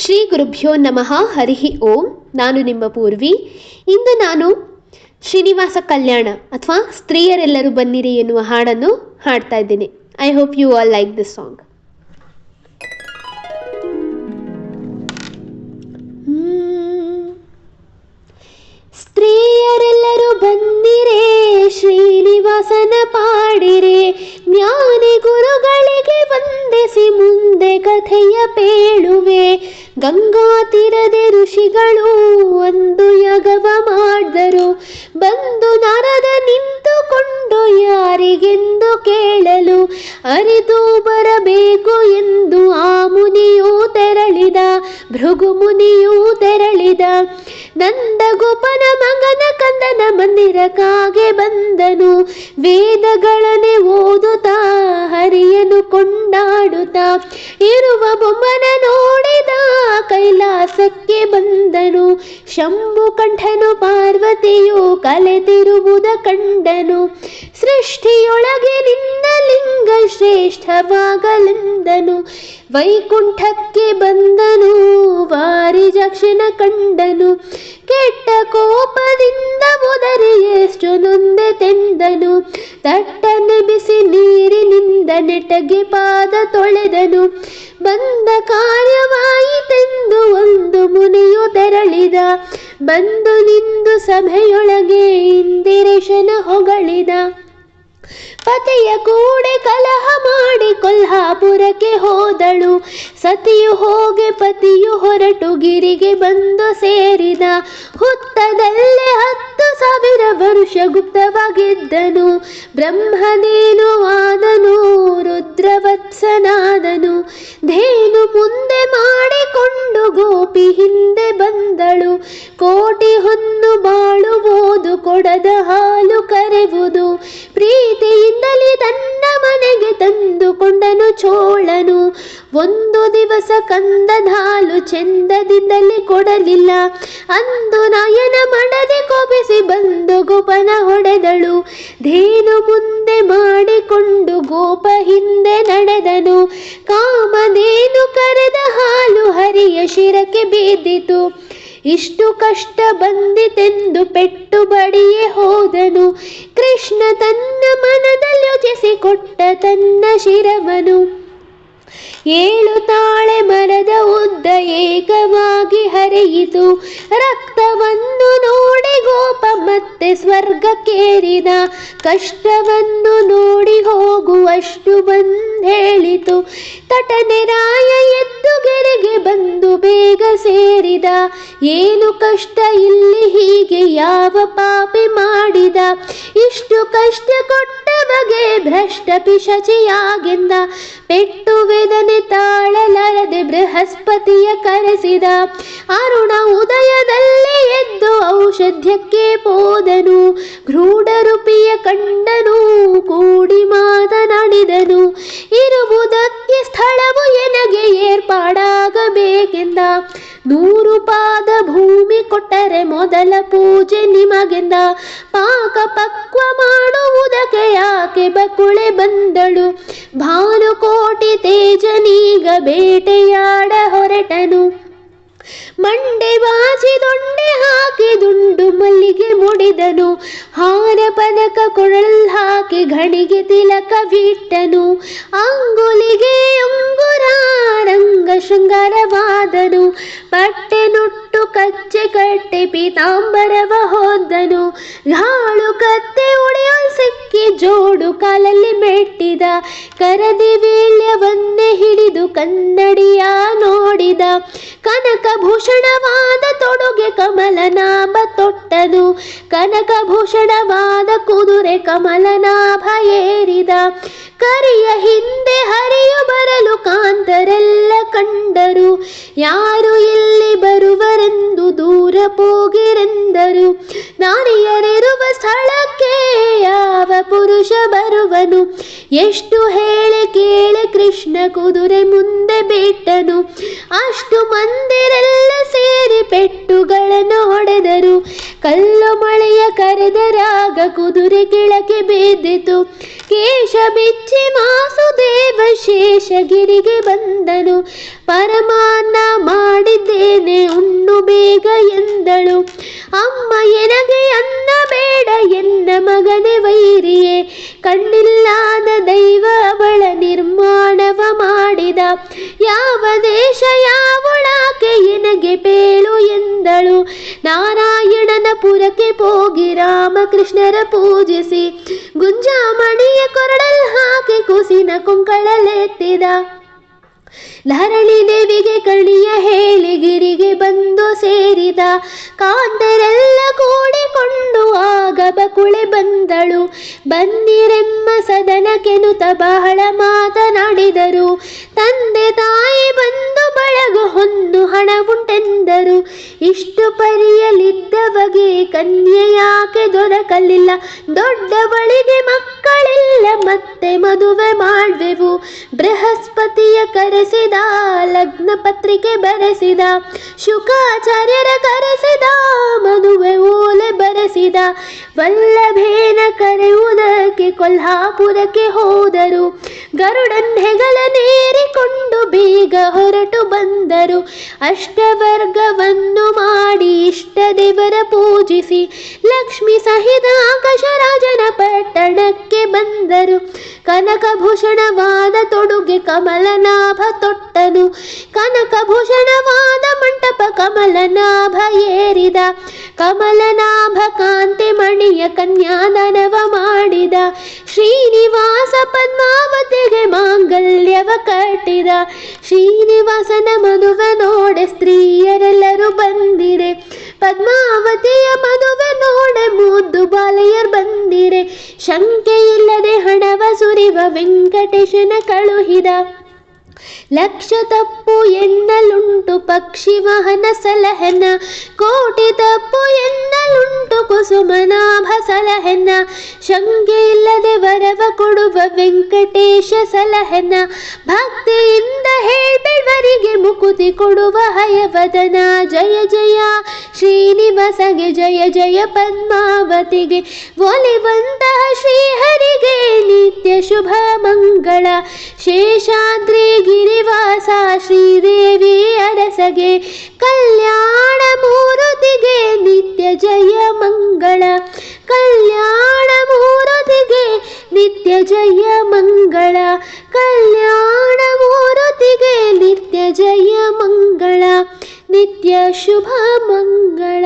ಶ್ರೀ ಗುರುಭ್ಯೋ ನಮಃ ಹರಿಹಿ ಓಂ. ನಾನು ನಿಮ್ಮ ಪೂರ್ವಿ. ಇಂದು ನಾನು ಶ್ರೀನಿವಾಸ ಕಲ್ಯಾಣ ಅಥವಾ ಸ್ತ್ರೀಯರೆಲ್ಲರೂ ಬನ್ನಿರಿ ಎನ್ನುವ ಹಾಡನ್ನು ಹಾಡ್ತಾ ಇದ್ದೇನೆ. I hope you all like this song ಕಥೆಯ ಪೇಳುವೆ ಗಂಗಾ ತೀರದೆ ಋಷಿಗಳು ಒಂದು ಯಗವ ಮಾಡಿದರು. ಬಂದು ನರದ ನಿಂತುಕೊಂಡು ಯಾರಿಗೆಂದು ಕೇಳಲು ಅರಿದು ಬರಬೇಕು ಎಂದು ಆ ಮುನಿಯೂ ತೆರಳಿದ, ಭೃಗು ಮುನಿಯೂ ತೆರಳಿದ. ನಂದಗೋಪನ ಮಗನ ಕಂದನ ಮಂದಿರಕ್ಕಾಗೆ ಬಂದನು. ವೇದಗಳನ್ನೇ ಓದುತ್ತಾ ಹರಿಯನು ಕೊಂಡಾಡುತ್ತಾ. ಇರುವ ಬೊಮ್ಮನ ನೋಡಿದ ಕೈಲಾಸಕ್ಕೆ ಬಂದನು. ಶಂಭು ಕಂಠನು ಪಾರ್ವತಿಯು ಕಲೆತಿರುವುದ ಕಂಡನು. ಸೃಷ್ಟಿಯೊಳಗೆ ನಿನ್ನ ಲಿಂಗ ಶ್ರೇಷ್ಠವಾಗಲೆಂದನು ವೈಕುಂಠಕ್ಕೆ ಬಂದನು ವಾರಿಜಕ್ಷನ ಕಂಡನು. ಕೆಟ್ಟ ಕೋಪದಿಂದ ಉದರಿ ಎಷ್ಟು ನೊಂದೆ ತೆಂದನು. ತಟ್ಟನೆ ಬಿಸಿ ನೀರಿನಿಂದ ನೆಟಗೆ ಪಾದ ತೊಳೆದನು. ಬಂದ ಕಾರ್ಯವಾಯಿತೆಂದು ಒಂದು ಮುನಿಯು ತೆರಳಿದ. ಬಂದು ನಿಂದು ಸಭೆಯೊಳಗೆ ಇಂದಿರೇಶನ ಹೊಗಳಿದ. ಪತಿಯ ಕೂಡೆ ಕಲಹ ಮಾಡಿ ಕೊಲ್ಹಾಪುರಕ್ಕೆ ಹೋದಳು. ಸತಿಯು ಹೋಗೆ ಪತಿಯು ಹೊರಟು ಗಿರಿಗೆ ಬಂದು ಸೇರಿದ. ಹುತ್ತದಲ್ಲೇ ಹತ್ತು ಸಾವಿರ ವರುಷ ಗುಪ್ತವಾಗಿದ್ದನು. ಬ್ರಹ್ಮನೇನು ಆದನು, ರುದ್ರವತ್ಸನಾದನು. ಧೇನು ಮುಂದೆ ಮಾಡಿಕೊಂಡು ಗೋಪಿ ಹಿಂದೆ ಬಂದಳು. ಕೋಟಿ ಹೊನ್ನು ಬಾಳುವುದು ಕೊಡದ ಹಾಲು ಕರೆವುದು. ಪ್ರೀತಿಯಿಂದಲೇ ತನ್ನ ಮನೆಗೆ ತಂದುಕೊಂಡನು ಚೋಳನು. ಒಂದು ದಿವಸ ಕಂದದ ಹಾಲು ಚೆಂದದಿಂದಲೇ ಕೊಡಲಿಲ್ಲ. ಅಂದು ನಯನ ಮಡದೆ ಕೋಪಿಸಿ ಬಂದು ಗೋಪನ ಹೊಡೆದಳು. ಧೇನು ಮುಂದೆ ಮಾಡಿಕೊಂಡು ಗೋಪ ಹಿಂದೆ ನಡೆದನು. ಕಾಮಧೇನು ಕರೆದ ಹಾಲು ಹರಿಯ ಶಿರಕ್ಕೆ ಬಿದ್ದಿತು. ಇಷ್ಟು ಕಷ್ಟ ಬಂದಿತೆಂದು ಪೆಟ್ಟು ಬಡಿಯೇ ಹೋದನು. ಕೃಷ್ಣ ತನ್ನ ಮನದಲ್ಲಿ ಕೊಟ್ಟ ತನ್ನ ಶಿರವನು. ಏಳು ತಾಳೆ ಮರದ ಉದ್ದ ಏಕವಾಗಿ ಹರಿಯಿತು. ರಕ್ತವನ್ನು ನೋಡಿ ಗೋಪ ಮತ್ತೆ ಸ್ವರ್ಗಕ್ಕೇರಿದ. ಕಷ್ಟವನ್ನು ನೋಡಿ ಹೋಗುವಷ್ಟು ಬಂದೇಳಿತು ತಟನೆ ರಾಯ ಎದ್ದು ಗೆರೆಗೆ ಬಂದು ಬೇಗ ಸೇರಿದ. ಏನು ಕಷ್ಟ ಇಲ್ಲಿ ಹೀಗೆ ಯಾವ ಪಾಪಿ ಮಾಡಿದ. ಇಷ್ಟು ಕಷ್ಟ ಕೊಟ್ಟ ಬಗೆ ಭ್ರಷ್ಟ ಪಿಶಚಿಯಾಗೆಂದ. ಪೆಟ್ಟು ವೇದನೆ ತಾಳಲಾರದೆ ಬೃಹಸ್ಪತಿಯ ಕರೆಸಿದ. ಅರುಣ ಉದಯದಲ್ಲಿ ಎದ್ದು ಔಷಧ್ಯಕ್ಕೆ ಪೋದನು ಇರುವುದಕ್ಕೆ ಸ್ಥಳವು ಎನಗೆ ಏರ್ಪಾಡಾಗಬೇಕೆಂದ? ನೂರು ಪಾದ ಭೂಮಿ ಕೊಟ್ಟರೆ ಮೊದಲ ಪೂಜೆ ನಿಮಗೆಂದ? ಪಾಕ ಪಕ್ವ ಮಾಡುವುದಕ್ಕೆ ಯಾಕೆ ಬಕುಳೆ ಬಂದಳು? ಭಾನುಕೋಟಿ ತೇಜನೀಗ ಬೇಟೆಯಾಡ ಹೊರಟನು. ಮಂಡೆ ಬಾಚಿ ದೊಂಡೆ ಹಾಕಿ ದುಂಡು ಮಲ್ಲಿಗೆ ಮುಡಿದನು. ಹಾರ ಪದಕ ಕೊಳಲ್ ಹಾಕಿ ಘಣಿಗೆ ತಿಲಕ ಬಿಟ್ಟನು. ಅಂಗುಲಿಗೆ ಉಂಗುರ ರಂಗ ಶೃಂಗಾರವಾದನು ಪಟ್ಟೆ ಕಚ್ಚೆ ಕಟ್ಟೆ ಪೀತಾಂಬರವ ಹೋದನು. ಹಾಳು ಕತ್ತೆ ಉಳಿಯಲ್ ಸಿಕ್ಕಿ ಜೋಡು ಕಾಲಲ್ಲಿ ಮೆಟ್ಟಿದ. ಕರದಿ ವೀಳ್ಯವನ್ನೇ ಹಿಡಿದು ಕನ್ನಡಿಯ ನೋಡಿದ. ಕನಕ ಭೂಷಣವಾದ ತೊಡುಗೆ ಕಮಲನಾಭ ತೊಟ್ಟನು. ಕನಕ ಭೂಷಣವಾದ ಕುದುರೆ ಕಮಲನಾಭ ಏರಿದ. ಕರಿಯ ಹಿಂದೆ ಹರಿಯು ಬರಲು ಕಾಂತರೆಲ್ಲ ಕಂಡರು. ಯಾರು ಇಲ್ಲಿ ಹೋಗಿರೆಂದರು ನಾರಿಯರಿರುವ ಸ್ಥಳಕ್ಕೆ ಯಾವ ಪುರುಷ ಬರುವನು? ಎಷ್ಟು ಹೇಳಿ ಕೇಳಿ ಕೃಷ್ಣ ಕುದುರೆ ಮುಂದೆ ಬಿಟ್ಟನು. ಅಷ್ಟು ಮಂದಿರೆಲ್ಲ ಸೇರಿ ಪೆಟ್ಟುಗಳನ್ನು ಹೊಡೆದರು. ಕಲ್ಲು ಮಳೆಯ ಕರೆದರಾಗ ಕುದುರೆ ಕೆಳಗೆ ಬಿದ್ದಿತು. ಕೇಶ ಬಿಚ್ಚಿ ಮಾಸುದೇವ ಶೇಷಗಿರಿಗೆ ಬಂದನು. ಪರಮಾನ್ನ ಬೇಗ ಎಂದಳು. ಅಮ್ಮ ಎನಗೆ ಅನ್ನ ಬೇಡ ಎನ್ನ ಮಗನೆ ವೈರಿಯೇ ಕಣ್ಣಿಲ್ಲಾದ ದೈವ ಅವಳ ನಿರ್ಮಾಣವ ಮಾಡಿದ ಯಾವ ದೇಶ ಯಾವಳಾಕೆ ಎನಗೆ ಬೇಳು ಎಂದಳು ನಾರಾಯಣನ ಪುರಕ್ಕೆ ಹೋಗಿ ರಾಮಕೃಷ್ಣರ ಪೂಜಿಸಿ ಗುಂಜಾಮಣಿಯ ಕೊರಳಲ್ ಹಾಕಿ ಕುಸಿನ ಕೊಂಕಳಲೆತ್ತಿದ ಧರಣಿ ದೇವಿಗೆ ಕಳಿಯ ಹೇಳಿಗಿರಿಗೆ ಬಂದು ಸೇರಿದ ಕಾಂತರೆಲ್ಲ ಕೂಡಿಕೊಂಡು ಆಗ ಬಕುಳೆ ಬಂದಳು. ಬನ್ನಿರೆಮ್ಮ ಸದನ ಕೆನುತ ಬಹಳ ಮಾತನಾಡಿದರು. ತಂದೆ ತಾಯಿ ಬಂದು ಬಳಗ ಹೊಂದು ಹಣ ಉಂಟೆಂದರು. ಇಷ್ಟು ಪರಿಯಲಿದ್ದವಗೆ ಕನ್ಯೆ ಯಾಕೆ ದೊರಕಲಿಲ್ಲ? ದೊಡ್ಡವಳಿಗೆ ಮಕ್ಕಳಿಲ್ಲ, ಮತ್ತೆ ಮದುವೆ ಬೃಹಸ್ಪತಿಯ ಕರೆಸಿದ ಲಗ್ನ ಪತ್ರಿಕೆ ಬರೆಸಿದ ಶುಕಾಚಾರ್ಯರ ಕರೆಸಿದ ಮದುವೆ ಓಲೆ ಬರೆಸಿದ ವಲ್ಲಭೇನ ಕರೆಯುವುದಕ್ಕೆ ಕೊಲ್ಹಾಪುರಕ್ಕೆ ಹೋದರು ಗರುಡನ್ ಹೆಗಲನೇರಿಕೊಂಡು ಬೀಗ ಹೊರಟು ಬಂದರು. ಅಷ್ಟವರ್ಗವನ್ನು ಮಾಡಿ ಇಷ್ಟ ದೇವರ ಪೂಜಿಸಿ ಲಕ್ಷ್ಮಿ ಸಹಿತ ಆಕಾಶರಾಜನ ಪಟ್ಟಣಕ್ಕೆ ಬಂದರು. ಕನಕಭೂಷಣವಾದ ತೊಡುಗೆ ಕಮಲನಾಭ ತೊಟ್ಟನು. ಕನಕಭೂಷಣವಾದ ಮಂಟಪ ಕಮಲನಾಭ ಏರಿದ. ಕಮಲನಾಭ ಕಾಂತೆ ಮಣಿಯ ಕನ್ಯಾದಾನವ ಮಾಡಿದ. ಶ್ರೀನಿವಾಸ ಪದ್ಮಾವತಿಗೆ ಮಾಂಗಲ್ಯವ ಕಟ್ಟಿದ. ಶ್ರೀನಿವಾಸನ ಮದುವೆ ನೋಡೆ ಸ್ತ್ರೀಯರೆಲ್ಲರೂ ಬಂದಿರೆ. ಪದ್ಮಾವತಿಯ ಮದುವೆ ನೋಡೆ ಮುದ್ದು ಬಾಲೆಯರ್ ಬಂದಿರೆ. ಶಂಕೆ ಇಲ್ಲದೆ ಹಣವ ಸುರಿವ ವೆಂಕಟೇಶನ ಕಳುಹಿದ. ಲಕ್ಷ ತಪ್ಪು ಎನ್ನಲುಂಟು ಪಕ್ಷಿ ಮಹನ ಸಲಹೆನ, ಕೋಟಿ ತಪ್ಪು ಎನ್ನಲುಂಟು ಕುಸುಮನಾಭ ಸಲಹೆನ ಶಂಕೆ ಇಲ್ಲದೆ ವರವ ಕೊಡುವ ವೆಂಕಟೇಶ ಸಲಹೆನ, ಭಕ್ತಿಯಿಂದ ಹೇಳ್ಬೇಡ್ವರಿಗೆ ಮುಕುತಿ ಕೊಡುವ ಹಯವದನ, ಜಯ ಜಯ ಶ್ರೀನಿವಾಸಗೆ, ಜಯ ಜಯ ಪದ್ಮಾವತಿಗೆ ಒಲಿವಂತಹ ಶ್ರೀಹರಿಗೆ ನಿತ್ಯ ಶುಭ ಮಂಗಳ ಶೇಷಾದ್ರಿ ಅರಸಗೆ ಕಲ್ಯಾಣ ಮೂರುತಿಗೆ ನಿತ್ಯ ಜಯ ಮಂಗಳ ಕಲ್ಯಾಣ ಮೂರುತಿಗೆ ನಿತ್ಯ ಜಯ ಮಂಗಳ ಕಲ್ಯಾಣ ಮೂರುತಿಗೆ ನಿತ್ಯ ಜಯ ಮಂಗಳ ನಿತ್ಯ ಶುಭ ಮಂಗಳ